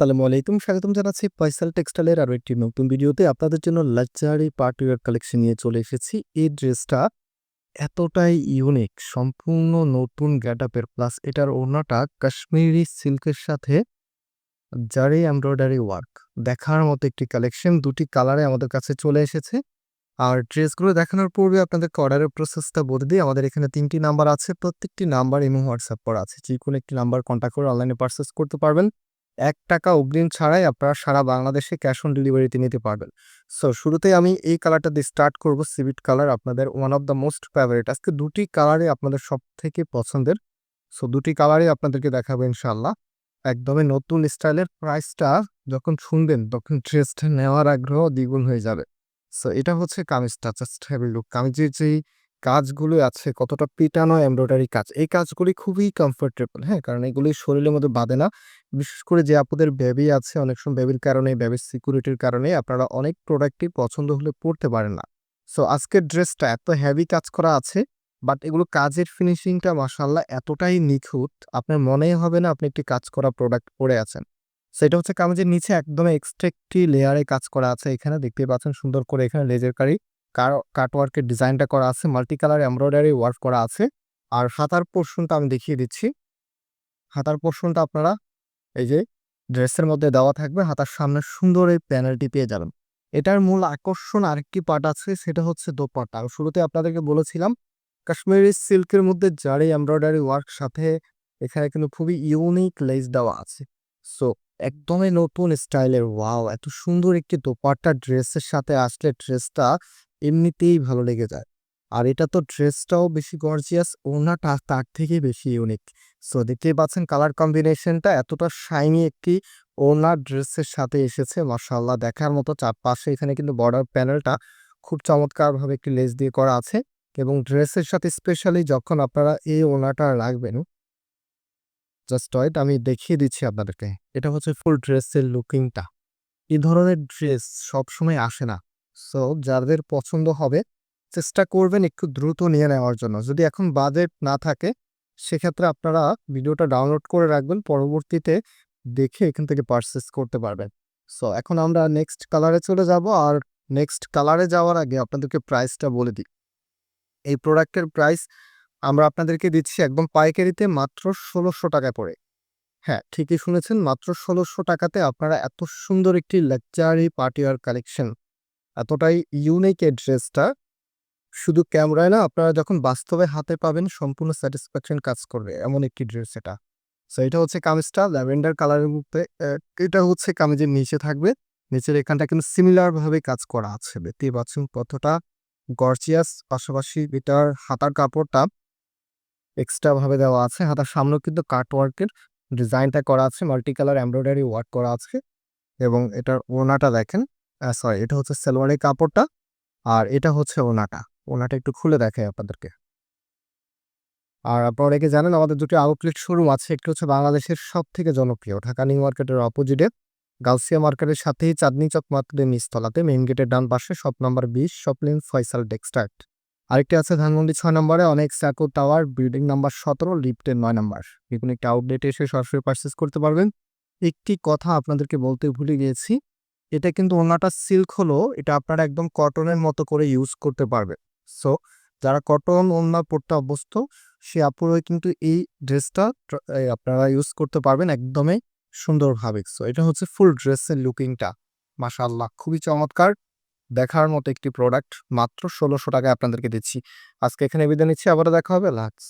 আসসালামু আলাইকুম, স্বাগতম জানাচ্ছি ফয়সাল টেক্সটাইলের আরও একটি নতুন ভিডিওতে। আপনাদের জন্য লাক্সারি পার্টিওয়ার কালেকশন নিয়ে চলে এসেছি। এই ড্রেসটা এতটাই ইউনিক, সম্পূর্ণ নতুন গ্যাটাপের প্লাস এটার ওড়নাটা কাশ্মীরি সিল্কের সাথে জারি এমব্রয়ডারি ওয়ার্ক। দেখার মতো একটি কালেকশন, দুটি কালারে আমাদের কাছে চলে এসেছে। আর ড্রেসগুলো দেখানোর পূর্বে আপনাদেরকে অর্ডারের প্রসেসটা বলে দিই। আমাদের এখানে তিনটি নাম্বার আছে, প্রত্যেকটি নাম্বার এবং হোয়াটসঅ্যাপ করা আছে। যে কোনো একটি নাম্বার কন্ট্যাক্ট করে অনলাইনে পারচেস করতে পারবেন। এক টাকা অগ্রিম ছাড়াই আপনারা সারা বাংলাদেশে ক্যাশ অন ডেলিভারিতে নিতে পারবেন। সো শুরুতেই আমি এই কালারটা দিয়ে স্টার্ট করব সিভিট কালার আপনাদের one of the most favourite আজকে দুটি কালারই আপনাদের সব থেকে পছন্দের। সো দুটি কালারই আপনাদেরকে দেখাবো ইনশাল্লাহ একদমই নতুন স্টাইলের প্রাইসটা যখন শুনবেন, তখন ড্রেসটা নেওয়ার আগ্রহ দ্বিগুণ হয়ে যাবে। সো এটা হচ্ছে কামিজটা জাস্ট হ্যাভ লুক কামিজের যেই কাজগুলো আছে কতটা পিটানো এমব্রয়ডারি কাজ, এই কাজগুলি খুবই কমফোর্টেবল হ্যাঁ? কারণ এগুলি শরীরের মধ্যে বাঁধে না। বিশেষ করে যে আপুদের বেবি আছে, অনেক সময় বেবির কারণে বেবির সিকিউরিটির কারণে আপনারা অনেক প্রোডাক্টই পছন্দ হলে পড়তে পারেন না। সো আজকের ড্রেসটা এত হ্যাভি কাজ করা আছে বাট এগুলো কাজের ফিনিশিংটা মাসাল্লাহ এতটাই নিখুঁত, আপনার মনেই হবে না আপনি একটি কাজ করা প্রোডাক্ট পরে আছেন। সেটা হচ্ছে কামিজের নিচে একদম এক্সট্রা একটি লেয়ারে কাজ করা আছে। এখানে দেখতে পাচ্ছেন সুন্দর করে এখানে লেজার কারি কাটওয়ার্কের ডিজাইনটা করা আছে মাল্টি কালার এমব্রয়ডারি ওয়ার্ক করা আছে। আর হাতার পোর্শনটা আমি দেখিয়ে দিচ্ছি। হাতার পোর্শনটা আপনারা এই যে ড্রেসের মধ্যে দেওয়া থাকবে, হাতার সামনে সুন্দর এই প্যানেলটি পেয়ে যাবেন। এটার মূল আকর্ষণ আরেকটি পার্ট আছে, সেটা হচ্ছে দোপাট্টা। শুরুতে আপনাদেরকে বলেছিলাম, কাশ্মীরি সিল্কের মধ্যে জারি এমব্রয়ডারি ওয়ার্ক সাথে এখানে কিন্তু খুবই ইউনিক লেস দেওয়া আছে। সো, একদমই নতুন স্টাইলের, ওয়াও! এত সুন্দর একটি দোপাট্টা ড্রেসের সাথে আসলে ড্রেসটা এমনিতেই ভালো লেগে যায়। আর এটা তো ড্রেসটাও বেশি গর্জিয়াস ওনাটা তার থেকে বেশি ইউনিক সো দেখতেই পাচ্ছেন কালার কম্বিনেশনটা এতটা শাইনি একটি ওনার ড্রেসের সাথে এসেছে। মার্শাল্লাহ দেখার মতো চারপাশে এখানে কিন্তু বর্ডার প্যানেলটা খুব চমৎকারভাবে একটি লেস দিয়ে করা আছে। এবং ড্রেসের সাথে স্পেশালি যখন আপনারা এই ওনাটা রাখবেন জাস্ট ওয়েট আমি দেখিয়ে দিচ্ছি আপনাদেরকে। এটা হচ্ছে ফুল ড্রেসের লুকিংটা এই ধরনের ড্রেস সবসময় আসে না। সো যাদের পছন্দ হবে, চেষ্টা করবেন একটু দ্রুত নিয়ে নেওয়ার জন্য। যদি এখন বাজেট না থাকে, সেক্ষেত্রে আপনারা ভিডিওটা ডাউনলোড করে রাখবেন, পরবর্তীতে দেখে এখান থেকে পারচেস করতে পারবেন। সো এখন আমরা নেক্সট কালারে চলে যাব, আর নেক্সট কালারে যাওয়ার আগে আপনাদেরকে প্রাইসটা বলে দিই। এই প্রোডাক্টের প্রাইস আমরা আপনাদেরকে দিচ্ছি একদম পাইকারিতে মাত্র ষোলোশো টাকায় পড়ে। হ্যাঁ ঠিকই শুনেছেন, মাত্র ষোলোশো টাকাতে আপনারা এত সুন্দর একটি লাক্সারি পার্টিওয়ার কালেকশন এতটাই ইউনিক এই ড্রেসটা শুধু ক্যামেরায় না, আপনারা যখন বাস্তবে হাতে পাবেন, সম্পূর্ণ স্যাটিসফ্যাকশন কাজ করবে এমন একটি ড্রেস এটা। সো এটা হচ্ছে কামিজটা ল্যাভেন্ডার কালারের মধ্যে এটা হচ্ছে কামিজের নিচে থাকবে। নিচের এখানটা কিন্তু সিমিলার ভাবে কাজ করা আছে। দেখতেই পাচ্ছেন কতটা গর্জিয়াস পাশাপাশি এটার হাতার কাপড়টা এক্সট্রা ভাবে দেওয়া আছে। হাতার সামনেও কিন্তু কাট ওয়ার্কের ডিজাইনটা করা আছে মাল্টি কালার এমব্রয়ডারি ওয়ার্ক করা আছে। এবং এটার ওনাটা দেখেন সরি এটা হচ্ছে সালোয়ারের কাপড়টা আর এটা হচ্ছে ওনাটা। ওনাটা একটু খুলে দেখাই আপনাদেরকে। আর আপনারা অনেকে জানেন আমাদের দুটি আউটলেট শোরুম আছে, একটি হচ্ছে বাংলাদেশের সব থেকে জনপ্রিয়, ঢাকা নিউ মার্কেটের অপোজিটে গাউসিয়া মার্কেটের সাথেই চাঁদনি চক মার্কেটের নিচতলাতে মেইন গেটের ডান পাশে শপ নাম্বার বিশ শপলিন ফয়সাল টেক্সটাইল আরেকটি আছে ধানমন্ডি ছয় নম্বরে অনেক স্যাকো টাওয়ার বিল্ডিং নাম্বার সতেরো লিফটের নয় নাম্বার। যে কোনো একটি আউটলেটে এসে সরাসরি পারচেস করতে পারবেন। একটি কথা আপনাদেরকে বলতে ভুলে গিয়েছি এটা কিন্তু ওনাটা সিল্ক হলো, এটা আপনারা একদম কটনের মতো করে ইউজ করতে পারবে। সো, যারা কটন ওনা পড়তে অভ্যস্ত, সে আপুরাই কিন্তু এই ড্রেসটা আপনারা ইউজ করতে পারবেন একদমই সুন্দরভাবে। সো, এটা হচ্ছে ফুল ড্রেসের লুকিংটা। মাশাআল্লাহ, খুবই চমৎকার। দেখার মতো একটি প্রোডাক্ট, মাত্র ষোলোশো টাকায় আপনাদেরকে দিচ্ছি। আজকে এখানে বিদায় নিচ্ছি, আবারও দেখা হবে লাক্স